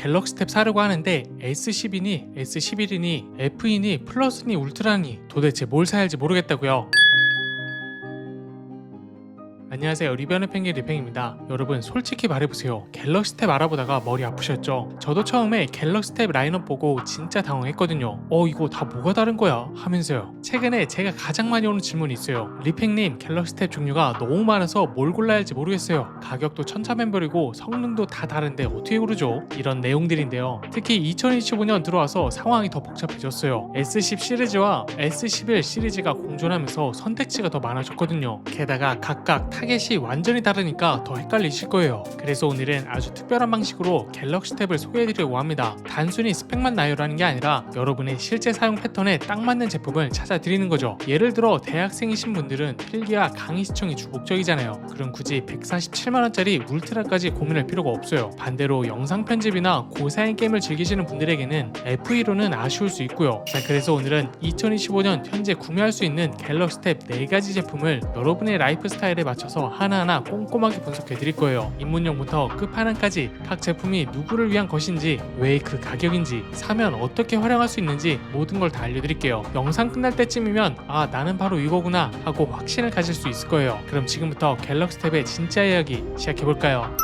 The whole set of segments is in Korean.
갤럭시 탭 사려고 하는데 S10이니 S11이니 F이니 플러스니 울트라니 도대체 뭘 사야 할지 모르겠다고요. 안녕하세요. 리뷰하는 펭귄 리팽입니다. 여러분 솔직히 말해보세요. 갤럭시 탭 알아보다가 머리 아프셨죠? 저도 처음에 갤럭시 탭 라인업 보고 진짜 당황했거든요. 어 이거 다 뭐가 다른 거야? 하면서요. 최근에 제가 가장 많이 오는 질문이 있어요. 리팽님 갤럭시 탭 종류가 너무 많아서 뭘 골라야 할지 모르겠어요. 가격도 천차만별이고 성능도 다 다른데 어떻게 고르죠? 이런 내용들인데요. 특히 2025년 들어와서 상황이 더 복잡해졌어요. S10 시리즈와 S11 시리즈가 공존하면서 선택지가 더 많아졌거든요. 게다가 각각 타겟이 완전히 다르니까 더 헷갈리실 거예요. 그래서 오늘은 아주 특별한 방식으로 갤럭시 탭을 소개해드리려고 합니다. 단순히 스펙만 나열하는 게 아니라 여러분의 실제 사용 패턴에 딱 맞는 제품을 찾아드리는 거죠. 예를 들어 대학생이신 분들은 필기와 강의 시청이 주 목적이잖아요. 그럼 굳이 147만원짜리 울트라까지 고민할 필요가 없어요. 반대로 영상 편집이나 고사양 게임을 즐기시는 분들에게는 F2로는 아쉬울 수 있고요. 자 그래서 오늘은 2025년 현재 구매할 수 있는 갤럭시 탭 4가지 제품을 여러분의 라이프 스타일에 맞춰 서 하나하나 꼼꼼하게 분석해 드릴 거예요. 입문용부터 끝판왕까지 각 제품이 누구를 위한 것인지 왜 그 가격인지 사면 어떻게 활용할 수 있는지 모든 걸 다 알려드릴게요. 영상 끝날 때쯤이면 아 나는 바로 이거구나 하고 확신을 가질 수 있을 거예요. 그럼 지금부터 갤럭시 탭의 진짜 이야기 시작해 볼까요?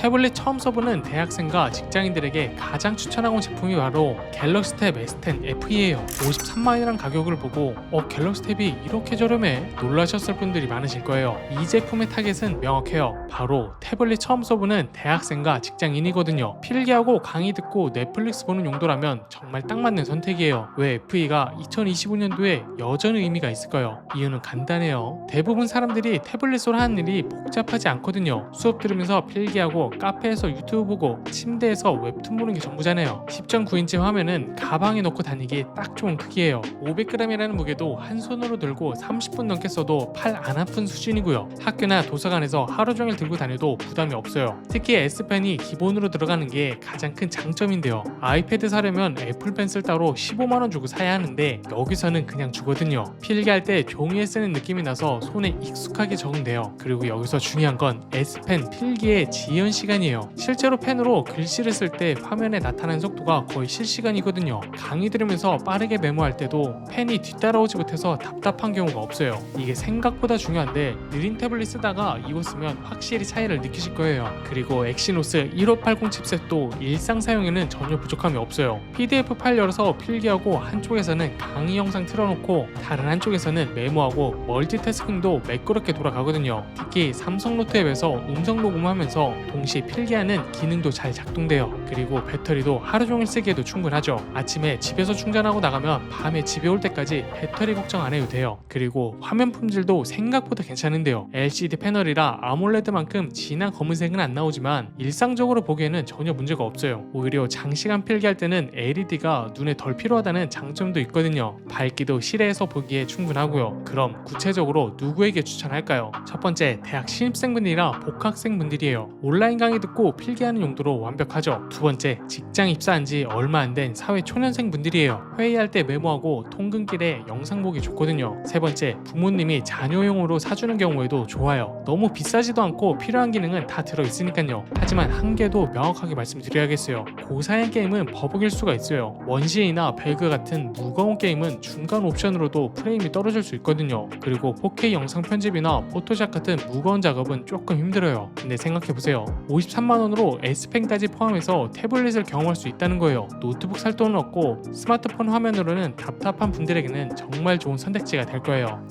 태블릿 처음 써보는 대학생과 직장인들에게 가장 추천하고 제품이 바로 갤럭시 탭 S10 FE예요. 53만원이란 가격을 보고 어 갤럭시 탭이 이렇게 저렴해 놀라셨을 분들이 많으실 거예요. 이 제품의 타겟은 명확해요. 바로 태블릿 처음 써보는 대학생과 직장인이거든요. 필기하고 강의 듣고 넷플릭스 보는 용도라면 정말 딱 맞는 선택이에요. 왜 FE가 2025년도에 여전히 의미가 있을까요? 이유는 간단해요. 대부분 사람들이 태블릿으로 하는 일이 복잡하지 않거든요. 수업 들으면서 필기하고 카페에서 유튜브 보고 침대에서 웹툰 보는 게 전부잖아요. 10.9인치 화면은 가방에 넣고 다니기 딱 좋은 크기예요. 500g이라는 무게도 한 손으로 들고 30분 넘게 써도 팔 안 아픈 수준이고요. 학교나 도서관에서 하루 종일 들고 다녀도 부담이 없어요. 특히 S펜이 기본으로 들어가는 게 가장 큰 장점인데요. 아이패드 사려면 애플 펜슬 따로 15만원 주고 사야 하는데 여기서는 그냥 주거든요. 필기할 때 종이에 쓰는 느낌이 나서 손에 익숙하게 적응돼요. 그리고 여기서 중요한 건 S펜 필기의 지연 시 간이에요. 실제로 펜으로 글씨를 쓸 때 화면에 나타나는 속도가 거의 실시간이거든요. 강의 들으면서 빠르게 메모할 때도 펜이 뒤따라오지 못해서 답답한 경우가 없어요. 이게 생각보다 중요한데 느린 태블릿 쓰다가 이거 쓰면 확실히 차이를 느끼실 거예요. 그리고 엑시노스 1580 칩셋도 일상 사용에는 전혀 부족함이 없어요. PDF 파일 열어서 필기하고 한쪽에서는 강의 영상 틀어놓고 다른 한쪽에서는 메모하고 멀티태스킹도 매끄럽게 돌아가거든요. 특히 삼성 노트 앱에서 음성 녹음하면서 동시 에 필기하는 기능도 잘 작동돼요. 그리고 배터리도 하루 종일 쓰기에도 충분하죠. 아침에 집에서 충전하고 나가면 밤에 집에 올 때까지 배터리 걱정 안 해도 돼요. 그리고 화면 품질도 생각보다 괜찮은데요. LCD 패널이라 아몰레드만큼 진한 검은색은 안 나오지만 일상적으로 보기에는 전혀 문제가 없어요. 오히려 장시간 필기할 때는 LED가 눈에 덜 필요하다는 장점도 있거든요. 밝기도 실내에서 보기에 충분하고요. 그럼 구체적으로 누구에게 추천할까요? 첫 번째, 대학 신입생분들이나 복학생분들이에요. 온라인 강의 듣고 필기하는 용도로 완벽하죠. 두 번째, 직장 입사한 지 얼마 안 된 사회 초년생 분들이에요. 회의할 때 메모하고 통근길에 영상 보기 좋거든요. 세 번째, 부모님이 자녀용으로 사주는 경우에도 좋아요. 너무 비싸지도 않고 필요한 기능은 다 들어있으니까요. 하지만 한계도 명확하게 말씀드려야겠어요. 고사양 게임은 버벅일 수가 있어요. 원시이나 배그 같은 무거운 게임은 중간 옵션으로도 프레임이 떨어질 수 있거든요. 그리고 4K 영상 편집이나 포토샵 같은 무거운 작업은 조금 힘들어요. 근데 생각해보세요. 53만원으로 S펜까지 포함해서 태블릿을 경험할 수 있다는 거예요. 노트북 살 돈은 없고 스마트폰 화면으로는 답답한 분들에게는 정말 좋은 선택지가 될 거예요.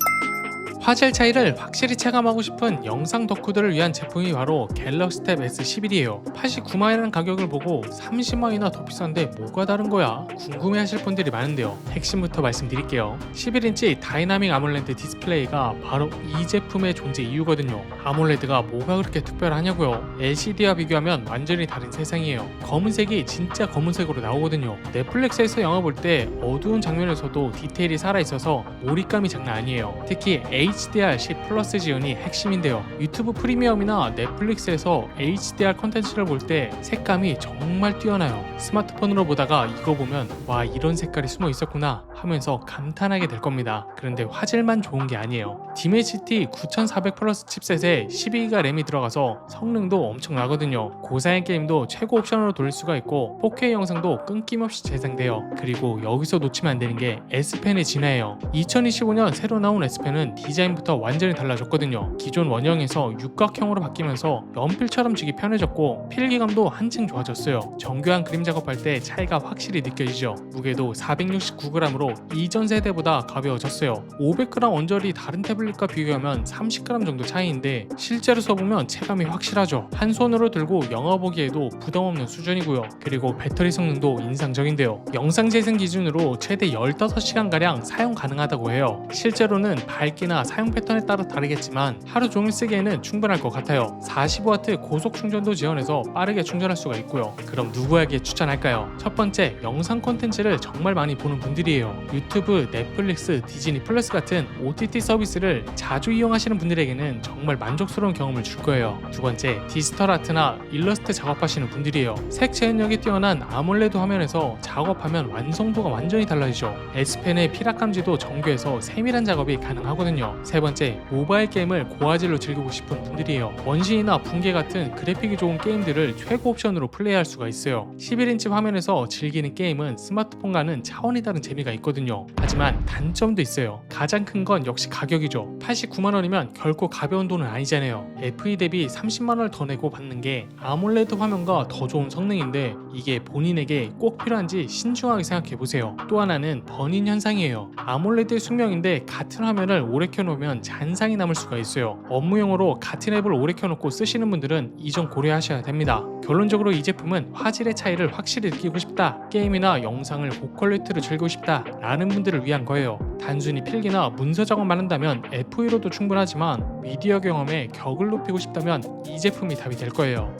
화질 차이를 확실히 체감하고 싶은 영상 덕후들을 위한 제품이 바로 갤럭시 탭 S11이에요. 89만원이라는 가격을 보고 30만원이나 더 비싼데 뭐가 다른 거야? 궁금해하실 분들이 많은데요. 핵심부터 말씀드릴게요. 11인치 다이나믹 아몰레드 디스플레이가 바로 이 제품의 존재 이유거든요. 아몰레드가 뭐가 그렇게 특별하냐고요? LCD와 비교하면 완전히 다른 세상이에요. 검은색이 진짜 검은색으로 나오거든요. 넷플릭스에서 영화 볼 때 어두운 장면에서도 디테일이 살아있어서 몰입감이 장난 아니에요. 특히 HDR10 플러스 지원이 핵심인데요. 유튜브 프리미엄이나 넷플릭스에서 HDR 컨텐츠를 볼 때 색감이 정말 뛰어나요. 스마트폰으로 보다가 이거 보면 와 이런 색깔이 숨어 있었구나 하면서 감탄하게 될 겁니다. 그런데 화질만 좋은 게 아니에요. 디메시티 9400 플러스 칩셋에 12기가 램이 들어가서 성능도 엄청나거든요. 고사양 게임도 최고 옵션으로 돌릴 수가 있고 4K 영상도 끊김없이 재생돼요. 그리고 여기서 놓치면 안 되는 게 S펜의 진화예요. 2025년 새로 나온 S펜은 디자인 부터 완전히 달라졌거든요. 기존 원형에서 육각형으로 바뀌면서 연필처럼 쥐기 편해졌고 필기감도 한층 좋아졌어요. 정교한 그림 작업할 때 차이가 확실히 느껴지죠. 무게도 469g으로 이전 세대보다 가벼워졌어요. 500g 언저리 다른 태블릿과 비교하면 30g 정도 차이인데 실제로 써보면 체감이 확실하죠. 한 손으로 들고 영화 보기에도 부담 없는 수준이고요. 그리고 배터리 성능도 인상적인데요. 영상 재생 기준으로 최대 15시간가량 사용 가능하다고 해요. 실제로는 밝기나 사용 패턴에 따라 다르겠지만 하루 종일 쓰기에는 충분할 것 같아요. 45W 고속 충전도 지원해서 빠르게 충전할 수가 있고요. 그럼 누구에게 추천할까요? 첫 번째, 영상 콘텐츠를 정말 많이 보는 분들이에요. 유튜브, 넷플릭스, 디즈니 플러스 같은 OTT 서비스를 자주 이용하시는 분들에게는 정말 만족스러운 경험을 줄 거예요. 두 번째, 디지털 아트나 일러스트 작업하시는 분들이에요. 색 재현력이 뛰어난 아몰레드 화면에서 작업하면 완성도가 완전히 달라지죠. S펜의 피락 감지도 정교해서 세밀한 작업이 가능하거든요. 세 번째, 모바일 게임을 고화질로 즐기고 싶은 분들이에요. 원신이나 붕괴 같은 그래픽이 좋은 게임들을 최고 옵션으로 플레이할 수가 있어요. 11인치 화면에서 즐기는 게임은 스마트폰과는 차원이 다른 재미가 있거든요. 하지만 단점도 있어요. 가장 큰 건 역시 가격이죠. 89만 원이면 결코 가벼운 돈은 아니잖아요. FE 대비 30만 원을 더 내고 받는 게 아몰레드 화면과 더 좋은 성능인데 이게 본인에게 꼭 필요한지 신중하게 생각해 보세요. 또 하나는 버닌 현상이에요. 아몰레드의 숙명인데 같은 화면을 오래 켜놓 으면 잔상이 남을 수가 있어요. 업무용으로 같은 앱을 오래 켜놓고 쓰시는 분들은 이 점 고려하셔야 됩니다. 결론적으로 이 제품은 화질의 차이를 확실히 느끼고 싶다. 게임이나 영상을 고퀄리티로 즐기고 싶다. 라는 분들을 위한 거예요. 단순히 필기나 문서 작업만 한다면 FE로도 충분하지만 미디어 경험에 격을 높이고 싶다면 이 제품이 답이 될 거예요.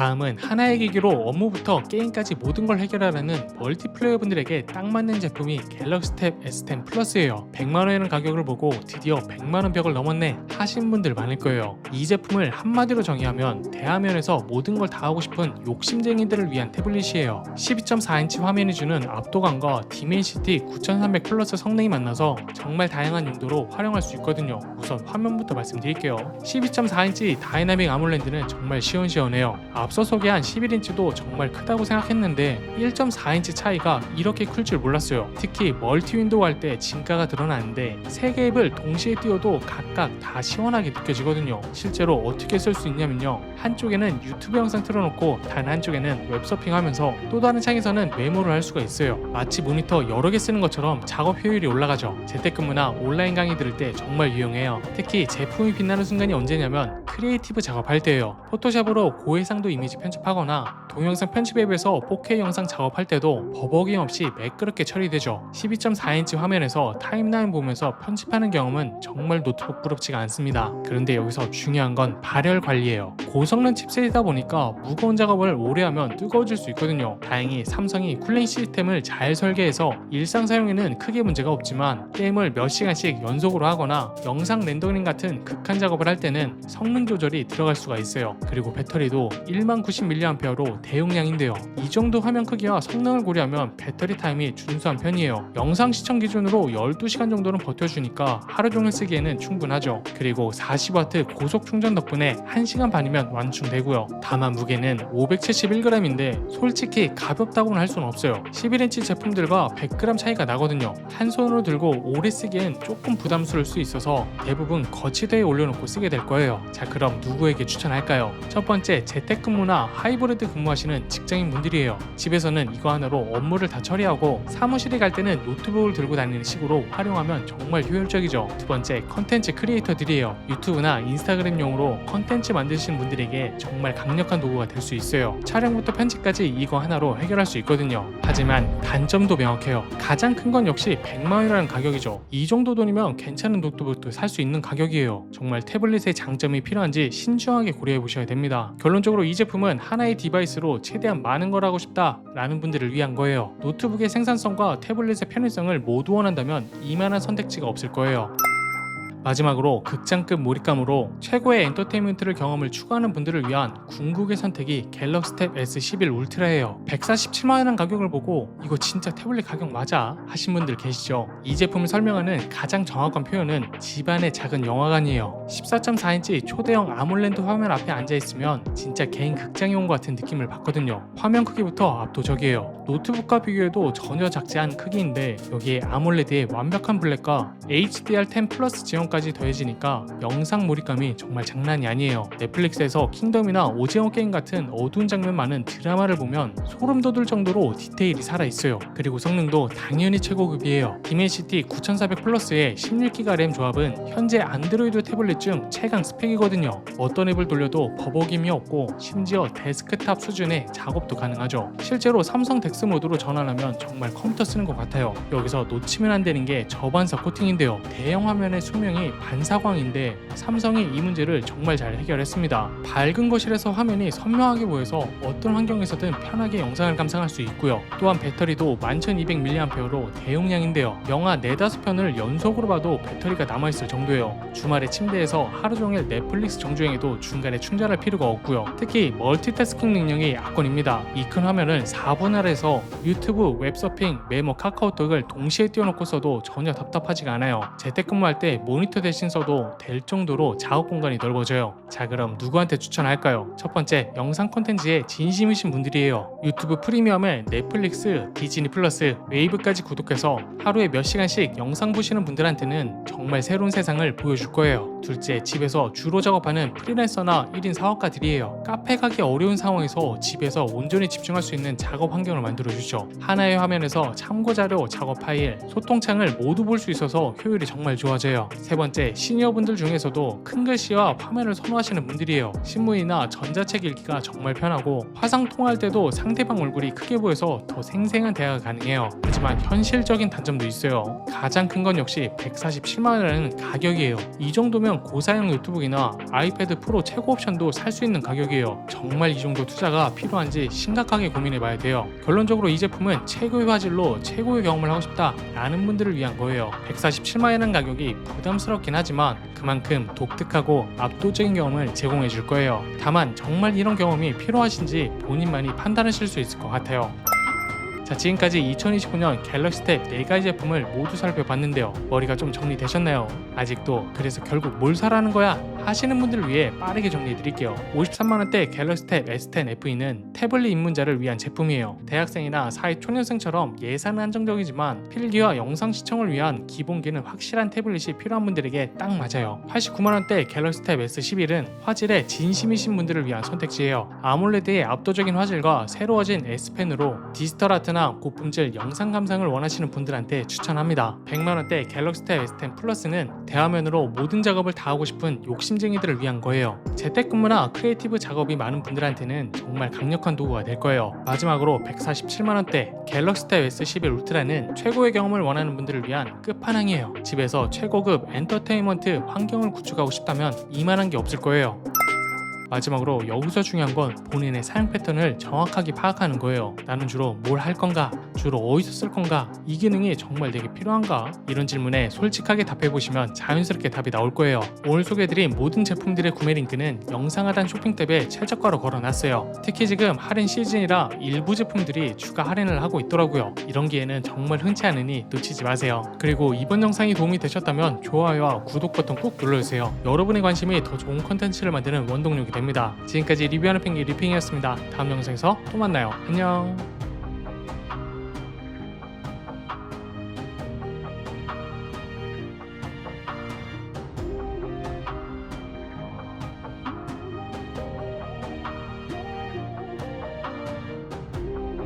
다음은 하나의 기기로 업무부터 게임까지 모든 걸 해결하라는 멀티플레이어 분들에게 딱 맞는 제품이 갤럭시 탭 S10 플러스예요. 100만원이라는 가격을 보고 드디어 100만원 벽을 넘었네 하신 분들 많을 거예요. 이 제품을 한마디로 정의하면 대화면에서 모든 걸 다 하고 싶은 욕심쟁이들을 위한 태블릿이에요. 12.4인치 화면이 주는 압도감과 디멘시티 9300 플러스 성능이 만나서 정말 다양한 용도로 활용할 수 있거든요. 우선 화면부터 말씀드릴게요. 12.4인치 다이나믹 아몰렌드는 정말 시원시원해요. 앞서 소개한 11인치도 정말 크다고 생각했는데 1.4인치 차이가 이렇게 클 줄 몰랐어요. 특히 멀티 윈도우 할 때 진가가 드러나는데 세 개의 앱을 동시에 띄워도 각각 다 시원하게 느껴지거든요. 실제로 어떻게 쓸 수 있냐면요. 한쪽에는 유튜브 영상 틀어놓고 단 한쪽에는 웹서핑 하면서 또 다른 창에서는 메모를 할 수가 있어요. 마치 모니터 여러 개 쓰는 것처럼 작업 효율이 올라가죠. 재택근무나 온라인 강의 들을 때 정말 유용해요. 특히 제품이 빛나는 순간이 언제냐면 크리에이티브 작업할 때예요. 포토샵으로 고해상도 이미지 편집하거나 동영상 편집 앱에서 4K 영상 작업할 때도 버벅임 없이 매끄럽게 처리되죠. 12.4인치 화면에서 타임라인 보면서 편집하는 경험은 정말 노트북 부럽지가 않습니다. 그런데 여기서 중요한 건 발열 관리예요. 고성능 칩셋이다 보니까 무거운 작업을 오래 하면 뜨거워질 수 있거든요. 다행히 삼성이 쿨링 시스템을 잘 설계해서 일상 사용에는 크게 문제가 없지만 게임을 몇 시간씩 연속으로 하거나 영상 렌더링 같은 극한 작업을 할 때는 성능 조절이 들어갈 수가 있어요. 그리고 배터리도 1만 90mAh로 대용량인데요. 이 정도 화면 크기와 성능을 고려하면 배터리 타임이 준수한 편이에요. 영상 시청 기준으로 12시간 정도는 버텨주니까 하루 종일 쓰기에는 충분하죠. 그리고 40W 고속 충전 덕분에 1시간 반이면 완충되고요. 다만 무게는 571g인데 솔직히 가볍다고는 할 수는 없어요. 11인치 제품들과 100g 차이가 나거든요. 한 손으로 들고 오래 쓰기엔 조금 부담스러울 수 있어서 대부분 거치대에 올려놓고 쓰게 될 거예요. 자 그럼 누구에게 추천할까요? 첫 번째 재택근무나 하이브리드 근무 하시는 직장인 분들이에요. 집에서는 이거 하나로 업무를 다 처리하고 사무실에 갈 때는 노트북을 들고 다니는 식으로 활용하면 정말 효율적이죠. 두 번째 컨텐츠 크리에이터들이에요. 유튜브나 인스타그램용으로 컨텐츠 만드시는 분들에게 정말 강력한 도구가 될 수 있어요. 촬영부터 편집까지 이거 하나로 해결할 수 있거든요. 하지만 단점도 명확해요. 가장 큰 건 역시 100만 원이라는 가격이죠. 이 정도 돈이면 괜찮은 노트북도 살 수 있는 가격이에요. 정말 태블릿의 장점이 필요한지 신중하게 고려해 보셔야 됩니다. 결론적으로 이 제품은 하나의 디바이스로 최대한 많은 걸 하고 싶다 라는 분들을 위한 거예요. 노트북의 생산성과 태블릿의 편의성을 모두 원한다면 이만한 선택지가 없을 거예요. 마지막으로 극장급 몰입감으로 최고의 엔터테인먼트를 경험을 추구하는 분들을 위한 궁극의 선택이 갤럭시 탭 S11 울트라예요. 147만원 가격을 보고 이거 진짜 태블릿 가격 맞아 하신 분들 계시죠? 이 제품을 설명하는 가장 정확한 표현은 집안의 작은 영화관이에요. 14.4인치 초대형 아몰렌드 화면 앞에 앉아 있으면 진짜 개인 것 같은 느낌을 받거든요. 화면 크기부터 압도적이에요. 노트북과 비교해도 전혀 작지 않은 크기인데 여기에 아몰레드의 완벽한 블랙과 HDR10 플러스 지원 까지 더해지니까 영상 몰입감이 정말 장난이 아니에요. 넷플릭스에서 킹덤이나 오징어 게임 같은 어두운 장면 많은 드라마를 보면 소름 돋을 정도로 디테일이 살아있어요. 그리고 성능도 당연히 최고급이에요. 디멘시티 9400 플러스의 16기가 램 조합은 현재 안드로이드 태블릿 중 최강 스펙이거든요. 어떤 앱을 돌려도 버벅임이 없고 심지어 데스크탑 수준의 작업도 가능하죠. 실제로 삼성 덱스 모드로 전환하면 정말 컴퓨터 쓰는 것 같아요. 여기서 놓치면 안 되는 게 저반사 코팅인데요. 대형 화면의 수명이 반사광인데 삼성이 이 문제를 정말 잘 해결했습니다. 밝은 거실에서 화면이 선명하게 보여서 어떤 환경에서든 편하게 영상을 감상할 수 있고요. 또한 배터리도 11200mAh로 대용량인데요. 영화 4, 5편을 연속으로 봐도 배터리가 남아있을 정도예요. 주말에 침대에서 하루 종일 넷플릭스 정주행해도 중간에 충전할 필요가 없고요. 특히 멀티태스킹 능력이 압권입니다. 이 큰 화면을 4분 아래서 유튜브, 웹서핑, 메모, 카카오톡을 동시에 띄워놓고 써도 전혀 답답하지가 않아요. 재택근무할 때 모니터 대신 써도 될 정도로 작업 공간이 넓어져요. 자 그럼 누구한테 추천할까요? 첫 번째 영상 콘텐츠에 진심이신 분들이에요. 유튜브 프리미엄에 넷플릭스, 디즈니 플러스, 웨이브까지 구독해서 하루에 몇 시간씩 영상 보시는 분들한테는 정말 새로운 세상을 보여줄 거예요. 둘째 집에서 주로 작업하는 프리랜서나 1인 사업가들이에요. 카페 가기 어려운 상황에서 집에서 온전히 집중할 수 있는 작업 환경을 만들어주죠. 하나의 화면에서 참고 자료, 작업 파일, 소통창을 모두 볼 수 있어서 효율이 정말 좋아져요. 세 번째, 시니어분들 중에서도 큰 글씨와 화면을 선호하시는 분들이에요. 신문이나 전자책 읽기가 정말 편하고 화상 통화할 때도 상대방 얼굴이 크게 보여서 더 생생한 대화가 가능해요. 하지만 현실적인 단점도 있어요. 가장 큰 건 역시 147만원이라는 가격이에요. 이 정도면 고사양 노트북이나 아이패드 프로 최고 옵션도 살 수 있는 가격이에요. 정말 이 정도 투자가 필요한지 심각하게 고민해 봐야 돼요. 결론적으로 이 제품은 최고의 화질로 최고의 경험을 하고 싶다라는 분들을 위한 거예요. 147만원 가격이 부담스 럽긴 하지만 그만큼 독특하고 압도적인 경험을 제공해 줄 거예요. 다만 정말 이런 경험이 필요하신지 본인만이 판단하실 수 있을 것 같아요. 자 지금까지 2029년 갤럭시 탭 4가지 제품을 모두 살펴봤는데요 머리가 좀 정리되셨나요? 아직도 그래서 결국 뭘 사라는 거야? 하시는 분들을 위해 빠르게 정리해 드릴게요. 53만원대 갤럭시 탭 S10 FE는 태블릿 입문자를 위한 제품이에요. 대학생이나 사회 초년생처럼 예산은 한정적이지만 필기와 영상 시청을 위한 기본기는 확실한 태블릿이 필요한 분들에게 딱 맞아요. 89만원대 갤럭시 탭 S11은 화질에 진심이신 분들을 위한 선택지예요. 아몰레드의 압도적인 화질과 새로워진 S펜으로 디지털 아트나 고품질 영상 감상을 원하시는 분들한테 추천합니다. 100만원대 갤럭시 탭 S10 플러스는 대화면으로 모든 작업을 다 하고 싶은 욕심 쟁이들을 위한 거예요. 재택근무나 크리에이티브 작업이 많은 분들한테는 정말 강력한 도구가 될 거예요. 마지막으로 147만원대 갤럭시 탭 S11 울트라는 최고의 경험을 원하는 분들을 위한 끝판왕이에요. 집에서 최고급 엔터테인먼트 환경을 구축하고 싶다면 이만한 게 없을 거예요. 마지막으로 여기서 중요한 건 본인의 사용 패턴을 정확하게 파악하는 거예요. 나는 주로 뭘 할 건가? 주로 어디서 쓸 건가? 이 기능이 정말 되게 필요한가? 이런 질문에 솔직하게 답해보시면 자연스럽게 답이 나올 거예요. 오늘 소개해드린 모든 제품들의 구매 링크는 영상 하단 쇼핑 탭에 최저가로 걸어놨어요. 특히 지금 할인 시즌이라 일부 제품들이 추가 할인을 하고 있더라고요. 이런 기회는 정말 흔치 않으니 놓치지 마세요. 그리고 이번 영상이 도움이 되셨다면 좋아요와 구독 버튼 꼭 눌러주세요. 여러분의 관심이 더 좋은 컨텐츠를 만드는 원동력이 됩니다. 지금까지 리뷰하는 펭귄 리핑이었습니다. 다음 영상에서 또 만나요. 안녕.